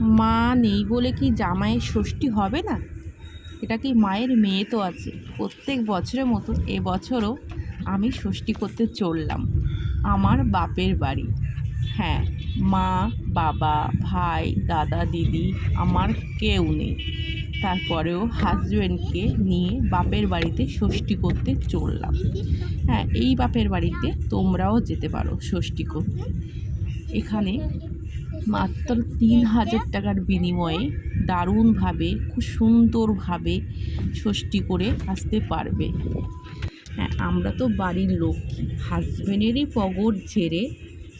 মা নেই বলে কি জামাইয়ের ষষ্ঠী হবে না? এটা কি মায়ের মেয়ে তো আছে। প্রত্যেক বছরের মতো এবছরও আমি ষষ্ঠী করতে চললাম। আমার বাপের বাড়ি। হ্যাঁ মা, বাবা, ভাই, দাদা, দিদি, আমার কেউ নেই। তারপরেও হাজব্যান্ডকে নিয়ে বাপের বাড়িতে ষষ্ঠী করতে চললাম। হ্যাঁ এই বাপের বাড়িতে তোমরাও যেতে পারো ষষ্ঠী করতে। এখানে মাত্র তিন হাজার টাকার বিনিময়ে দারুণভাবে, খুব সুন্দরভাবে ষষ্ঠী করে আসতে পারবে। হ্যাঁ আমরা তো বাড়ির লক্ষ্মী। হাজব্যান্ডেরই পগর ঝেড়ে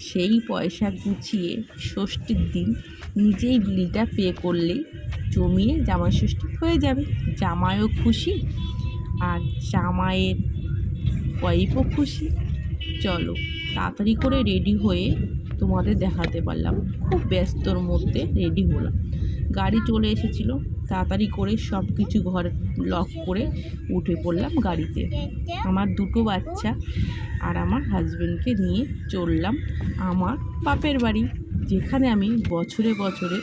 সেই পয়সা গুছিয়ে ষষ্ঠীর দিন নিজেই বিলটা পে করলেই জমিয়ে জামাই ষষ্ঠী হয়ে যাবে। জামাইও খুশি আর জামাইয়ের ওয়াইফও খুশি। চলো, তাড়াতাড়ি করে রেডি হয়ে তোমাদের দেখাতে পারলাম। খুব ব্যস্তর মধ্যে রেডি হলাম। গাড়ি চলে এসেছিল। তাড়াতাড়ি করে সব কিছু ঘর লক করে উঠে পড়লাম গাড়িতে। আমার দুটো বাচ্চা আর আমার হাজবেন্ডকে নিয়ে চললাম আমার বাপের বাড়ি, যেখানে আমি বছরে বছরে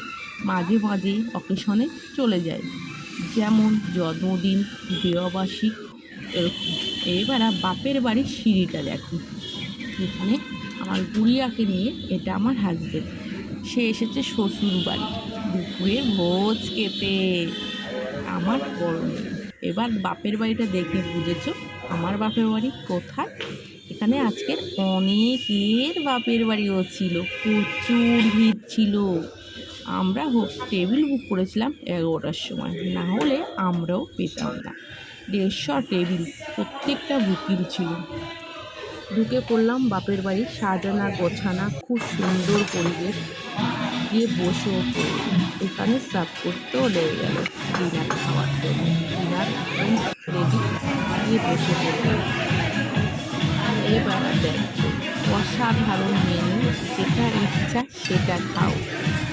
মাঝে মাঝে অকেশনে চলে যাই। যেমন জন্মদিন, বিবাহবার্ষিক, এরকম। এবার বাপের বাড়ির সিঁড়িটা দেখো। এখানে আমার গুড়িয়াকে নিয়ে এটা আমার হাজবেন্ড সে এসেছে শ্বশুর বাড়ি দুপুরে ভোজ খেতে আমার বড়। এবার বাপের বাড়িটা দেখে, বুঝেছ? আমার বাপের বাড়ি কোথায়? এখানে আজকে অনেকের বাপের বাড়িও ছিল। প্রচুর ভিড় ছিল। আমরা টেবিল বুক করেছিলাম এগারোটার সময়। না হলে আমরাও পেতাম না। দেড়শো টেবিল প্রত্যেকটা বুকিং ছিল। ঢুকে পড়লাম বাপের বাড়ি। সাজানা গোছানা খুব সুন্দর পরিবেশ। গিয়ে পড়লাম এখানে সার্ভ করতেও লেগে গেল ডিনার খাওয়ার জন্য। ডিনার রেডি গিয়ে বসে পড়লাম। এবার দেখ, অসাধারণ মেনু যেটা ইচ্ছা সেটা খাও।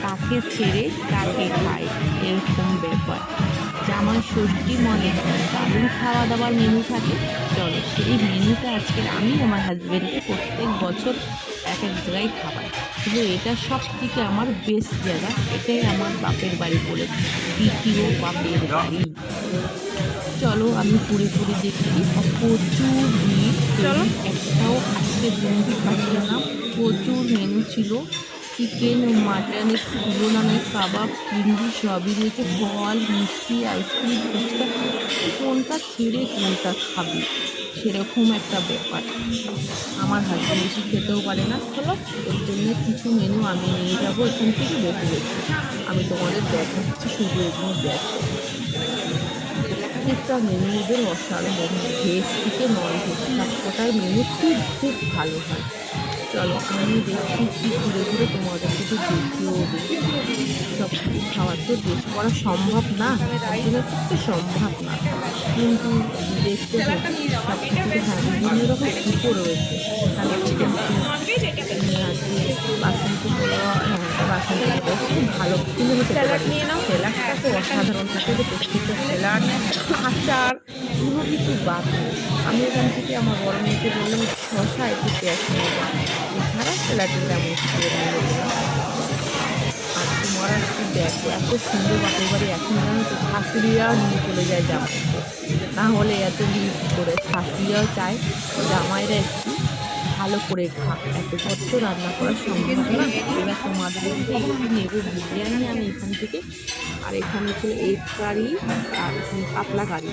তাকে ছেড়ে তাকে খায় এরকম ব্যাপার। জামাই ষষ্ঠী মনে দারুণ খাওয়া দাওয়ার মেনু থাকে। চলো সেই মেনুটা আজকে আমি আমার হাজব্যান্ডকে প্রত্যেক বছর এক এক জায়গায় খাওয়াই কিন্তু এটা সব থেকে আমার বেস্ট জায়গা এটাই আমার বাপের বাড়ি বলে দ্বিতীয় বাপের বাড়ি। চলো আমি ঘুরে ঘুরে দেখছি প্রচুর ভিড়। চলো। একটাও আজকে বন্ধু পাচ্ছিল না প্রচুর মেনু ছিল। চিকেন মাটনের নেই কাবাব, চিংড়ি সবই রয়েছে ফল, মিষ্টি, আইসক্রিম, ফুচকা, কোনটা ছেড়ে কোনটা খাবি? সেরকম একটা ব্যাপার। আমার হাজব্যান্ড বেশি খেতেও পারে না, চলো, ওর জন্য কিছু মেনু আমি নিয়ে যাব, এখান থেকে বেঁচে গেছি। আমি তোমাদের দেখাচ্ছি, শুধু এগুলো দেখো। প্রত্যেকটা মেনু ওদের অসাধারণ। ভেজ থেকে নন ভেজ সবকটার মেনু খুব খুব ভালো হয়। চলো, আমি দেখছি কি ঘুরে ঘুরে তোমাদের কিছু দেখিয়েও সব কিছু খাওয়ার তো বেশ করা সম্ভব না একদিনের পক্ষে সম্ভব না। কিন্তু দেখতে সব কিছু হ্যাঁ বিভিন্ন রকম সুপো রয়েছে এখানে চিকেন বাসন্তী পোলাও ভালো। কিন্তু আমি খেতে পারি স্যালাডটা তো অসাধারণ থাকে যে প্রত্যেকটা স্যালাড আচার কোনো কিছু বাদ নেই। আমি এখান থেকে আমার বড় মেয়েকে বললাম শশা একটু পেঁয়াজ নিয়ে যাও এছাড়া স্যালাডের তেমন কিছু নিয়ে আর তোমার একটু দেখো এত সুন্দর বাপের বাড়ি। এখন জানো তো শাশুড়িরাও নিয়ে চলে যায় জামাইকে। না হলে এত ভিড় করে শাশুড়িরাও চায়। জামাইরা একটু ভালো করে খা, এত কষ্ট রান্না করার সম্ভব না এবার তোমাদের একটু নেব বিরিয়ানি, আমি এখান থেকে আর এখানে ছিল এগ কারি আর পাতলা কারি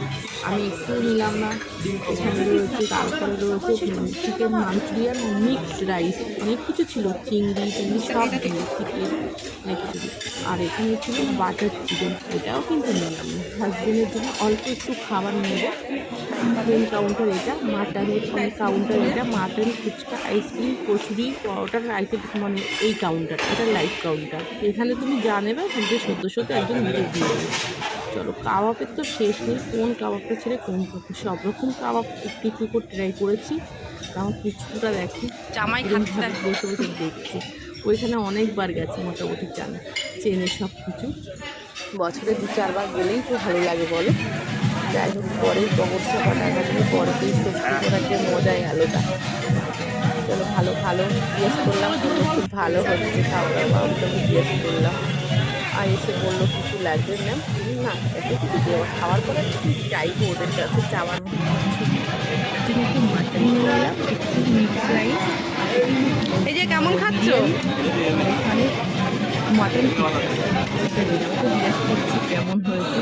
আমি একটু নিলাম না। এখানে রয়েছে, তারপরে রয়েছে চিকেন মাঞ্চুরিয়ান মিক্সড রাইস অনেক কিছু ছিল, চিংড়ি চিংড়ি, সব চিকেন আর এখানে ছিল বাটার চিকেন এটাও কিন্তু নিলাম। হাজবেন্ডের জন্য অল্প একটু খাবার নেব। কাউন্টার এটা মাটনের কাউন্টার এটা। মাটন ফুচকা আইসক্রিম কচুরি, পরোটার আইটেম মানে এই কাউন্টার এটা লাইভ কাউন্টার এখানে তুমি যা নেবে, কিন্তু সদ্য সদ্য একজন দিয়ে চলো কাবাবের তো শেষ নেই। কোন কাবাবটা ছেড়ে কোন সব রকম কাবাব একটু একটু করে ট্রাই করেছি। আমার কিছুটা দেখি জামাই খাচ্ছে। বসে বসে দেখছি। ওইখানে অনেকবার গেছে মোটামুটি চান চেনে সব কিছু। বছরে দু চারবার গেলেই তো ভালো লাগে বলো। যাই হোক পরে বগরচা বা টাকা দিয়ে পরে দিয়ে সত্যি করার যে মজাই আলাদা। চলো ভালো ভালো জিজ্ঞেস করলাম খুব ভালো হচ্ছে খাওয়া দাওয়া জিজ্ঞেস করলাম। আর এসে বলল কিছু লাগবে ম্যাম না এত কিছু দেওয়া খাওয়ার পরে ঠিক চাইব ওদের কাছে চাওয়ার জন্য একটু মাটন একটু মিক্স রাইস এই যে কেমন খাচ্ছ? এখানে মাটন করছি কেমন হয়েছে।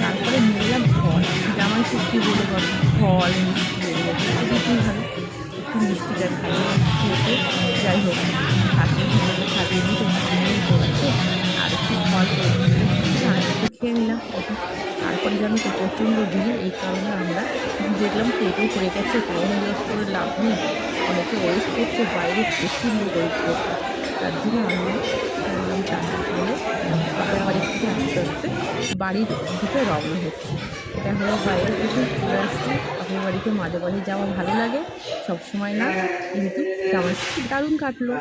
তারপরে নিয়ে এলাম ফল। জামাই ষষ্ঠী বলে ফল মিষ্টি এগুলো ভালো। একটু মিষ্টিটা যাই হোক খাতে ভালো প্রচণ্ড ভিড়, এই কারণে আমরা দেখলাম পেটও পড়ে গেছে কারণ জিজ্ঞেস করে লাভ নেই। অনেকে ওয়েট করছে, বাইরে প্রচুর লোক ওয়েট করছে তার জন্য আমরা টাকা করে বাপের বাড়ি থেকে আস্তে আস্তে বাড়ির দিকে রওনা হচ্ছি। এটা হলো বাইরে কিছু ঘুরে আসছি। বাপের বাড়িতে মাঝে মাঝে যাওয়া ভালো লাগে সব সময় না, কিন্তু জামাই দারুণ কাটলো।